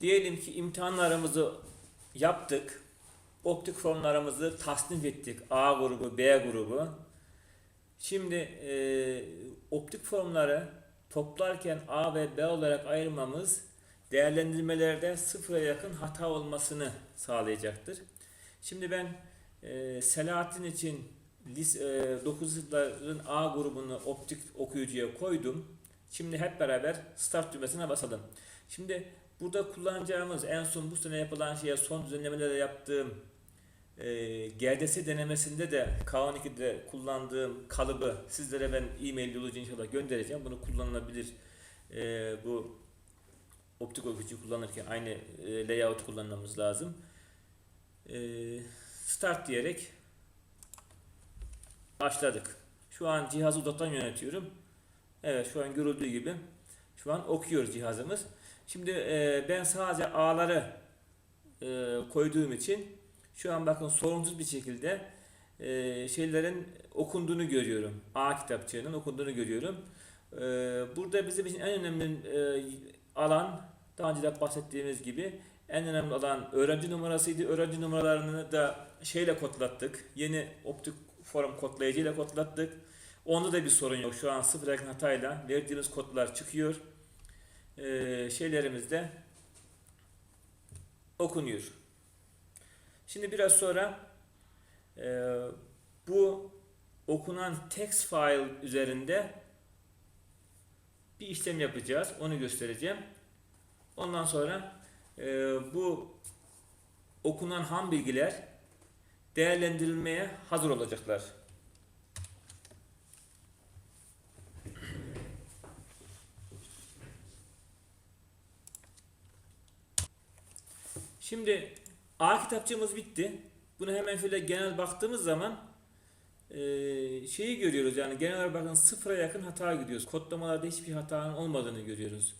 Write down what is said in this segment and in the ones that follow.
Diyelim ki imtihanlarımızı yaptık. Optik formlarımızı tasnif ettik. A grubu, B grubu. Şimdi e, optik formları toplarken A ve B olarak ayırmamız değerlendirmelerde sıfıra yakın hata olmasını sağlayacaktır. Şimdi ben e, Selahattin için lis, e, 9 sınıfların A grubunu optik okuyucuya koydum. Şimdi hep beraber start düğmesine basalım. Şimdi burada kullanacağımız en son bu sene yapılan şeye son düzenlemelerde yaptığım e, GDS denemesinde de K12'de kullandığım kalıbı sizlere ben e-mail yoluyla inşallah göndereceğim. Bunu kullanılabilir e, bu optik okuyucu kullanırken aynı e, layout kullanmamız lazım. E, start diyerek başladık. Şu an cihazı uzaktan yönetiyorum. Evet şu an görüldüğü gibi şu an okuyor cihazımız. Şimdi e, ben sadece A'ları e, koyduğum için şu an bakın sorunsuz bir şekilde e, şeylerin okunduğunu görüyorum. A kitapçığının okunduğunu görüyorum. E, burada bizim için en önemli e, alan daha önce de bahsettiğimiz gibi en önemli alan öğrenci numarasıydı. Öğrenci numaralarını da şeyle kodlattık. Yeni optik form kodlayıcıyla kodlattık. Onda da bir sorun yok. Şu an sıfır yakın hatayla verdiğimiz kodlar çıkıyor. Ee, şeylerimiz de okunuyor. Şimdi biraz sonra e, bu okunan text file üzerinde bir işlem yapacağız. Onu göstereceğim. Ondan sonra e, bu okunan ham bilgiler değerlendirilmeye hazır olacaklar. Şimdi A kitapçığımız bitti. Bunu hemen şöyle genel baktığımız zaman e, şeyi görüyoruz yani genel olarak bakın sıfıra yakın hata gidiyoruz. Kodlamalarda hiçbir hatanın olmadığını görüyoruz.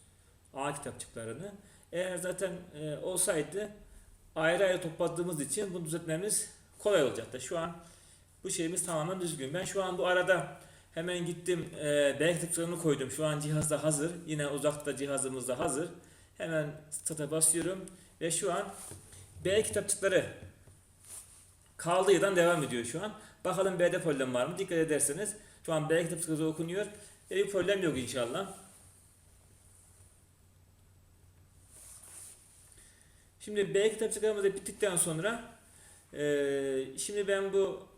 A kitapçıklarını. Eğer zaten e, olsaydı ayrı ayrı topladığımız için bunu düzeltmemiz kolay olacaktı. Şu an bu şeyimiz tamamen düzgün. Ben şu an bu arada hemen gittim e, B kitapçıklarını koydum. Şu an cihazda hazır. Yine uzakta cihazımız da hazır. Hemen start'a basıyorum ve şu an B kitapçıkları kaldığı yerden devam ediyor şu an. Bakalım B'de problem var mı? Dikkat ederseniz şu an B kitapçıkları okunuyor. E, bir problem yok inşallah. Şimdi B kitapçıklarımız da bittikten sonra e, şimdi ben bu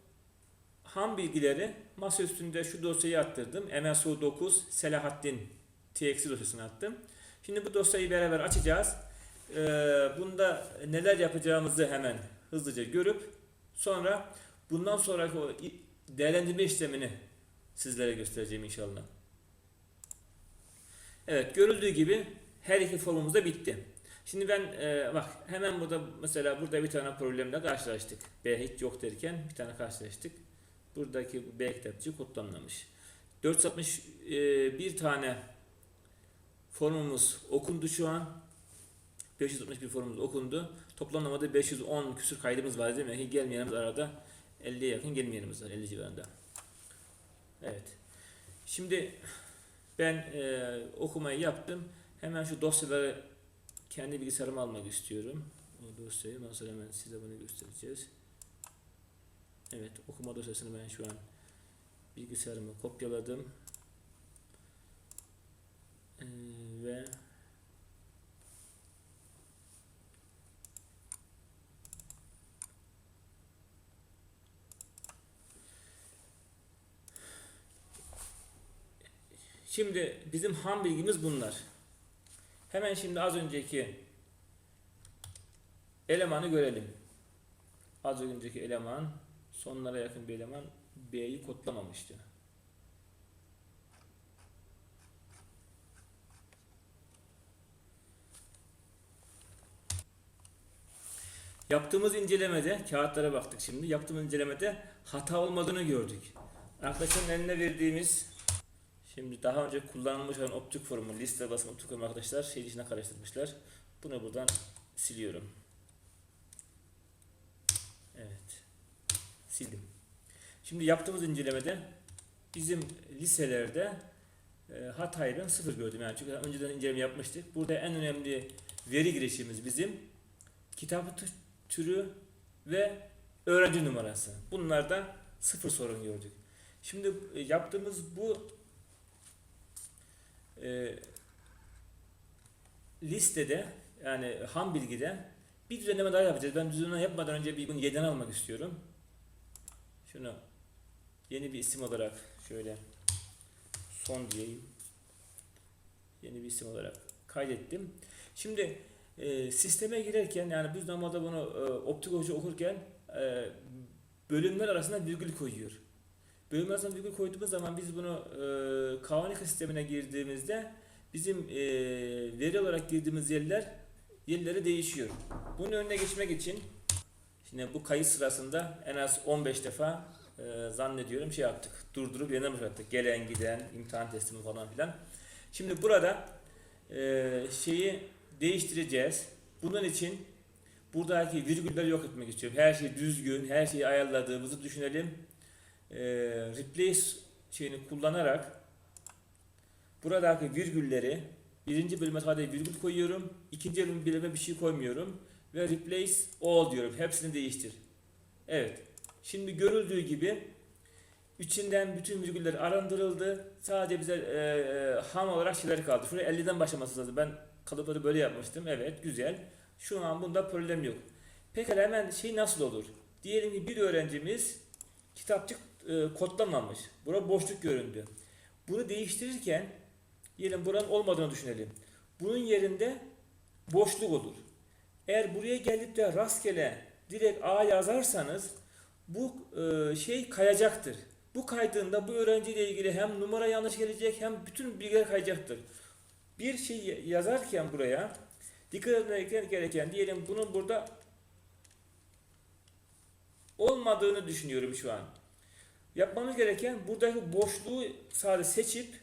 ham bilgileri masa üstünde şu dosyayı attırdım. MSU 9 Selahattin TXT dosyasını attım. Şimdi bu dosyayı beraber açacağız. E, bunda neler yapacağımızı hemen hızlıca görüp sonra bundan sonraki o değerlendirme işlemini sizlere göstereceğim inşallah. Evet görüldüğü gibi her iki formumuz da bitti. Şimdi ben e, bak hemen burada mesela burada bir tane problemle karşılaştık. B hiç yok derken bir tane karşılaştık. Buradaki B kitapçı kodlanmamış. 460 e, tane formumuz okundu şu an. 561 formumuz okundu. Toplamda 510 küsür kaydımız var değil mi? Gelmeyenimiz arada 50'ye yakın gelmeyenimiz var 50 civarında. Evet. Şimdi ben e, okumayı yaptım. Hemen şu dosyaları kendi bilgisayarıma almak istiyorum. O dosyayı sonra hemen size bunu göstereceğiz. Evet okuma dosyasını ben şu an bilgisayarıma kopyaladım. Ee, ve Şimdi bizim ham bilgimiz bunlar. Hemen şimdi az önceki elemanı görelim. Az önceki eleman sonlara yakın bir eleman B'yi kodlamamıştı. Yaptığımız incelemede, kağıtlara baktık şimdi. Yaptığımız incelemede hata olmadığını gördük. Arkadaşların eline verdiğimiz Şimdi daha önce kullanılmış olan optik formu, liste basım optik formu arkadaşlar şey içine karıştırmışlar. Bunu buradan siliyorum. Evet. Sildim. Şimdi yaptığımız incelemede bizim liselerde e, hatayı ben sıfır gördüm yani çünkü önceden inceleme yapmıştık. Burada en önemli veri girişimiz bizim kitap tü- türü ve öğrenci numarası. Bunlarda sıfır sorun gördük. Şimdi e, yaptığımız bu e, listede yani ham bilgide bir düzenleme daha yapacağız. Ben düzenleme yapmadan önce bir bunu yeden almak istiyorum. Şunu yeni bir isim olarak şöyle son diyeyim. Yeni bir isim olarak kaydettim. Şimdi e, sisteme girerken yani biz normalde bunu e, optik hoca okurken e, bölümler arasında virgül koyuyor. Bölümler arasında virgül koyduğumuz zaman biz bunu e, Kavanika sistemine girdiğimizde bizim e, veri olarak girdiğimiz yerler yerleri değişiyor. Bunun önüne geçmek için şimdi bu kayıt sırasında en az 15 defa e, zannediyorum şey yaptık. Durdurup yeniden başlattık. Gelen giden, imtihan teslimi falan filan. Şimdi burada e, şeyi değiştireceğiz. Bunun için buradaki virgülleri yok etmek istiyorum. Her şey düzgün, her şeyi ayarladığımızı düşünelim. E, replace şeyini kullanarak buradaki virgülleri birinci bölüme sadece virgül koyuyorum. ikinci bölüme bir şey koymuyorum. Ve replace all diyorum. Hepsini değiştir. Evet. Şimdi görüldüğü gibi içinden bütün virgüller arındırıldı. Sadece bize e, e, ham olarak şeyler kaldı. Şuraya 50'den başlaması lazım. Ben kalıpları böyle yapmıştım. Evet güzel. Şu an bunda problem yok. Pekala hemen şey nasıl olur? Diyelim ki bir öğrencimiz kitapçık e, kodlamamış. Bura boşluk göründü. Bunu değiştirirken diyelim buranın olmadığını düşünelim. Bunun yerinde boşluk olur. Eğer buraya gelip de rastgele direkt A yazarsanız bu e, şey kayacaktır. Bu kaydığında bu öğrenciyle ilgili hem numara yanlış gelecek hem bütün bilgiler kayacaktır. Bir şey yazarken buraya dikkat etmek gereken diyelim bunun burada olmadığını düşünüyorum şu an. Yapmamız gereken buradaki boşluğu sadece seçip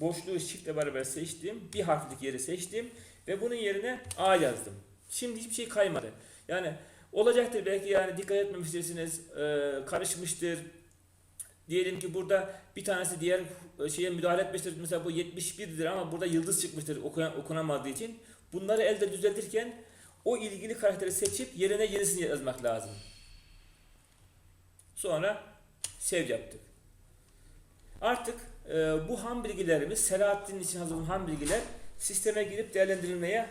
boşluğu shiftle beraber seçtim. Bir harflik yeri seçtim ve bunun yerine A yazdım. Şimdi hiçbir şey kaymadı. Yani olacaktır belki yani dikkat etmemiştirsiniz, e, karışmıştır. Diyelim ki burada bir tanesi diğer şeye müdahale etmiştir. Mesela bu 71'dir ama burada yıldız çıkmıştır okunamadığı için. Bunları elde düzeltirken o ilgili karakteri seçip yerine yenisini yazmak lazım. Sonra save yaptık. Artık e, bu ham bilgilerimiz Selahattin için hazırlanan ham bilgiler sisteme girip değerlendirilmeye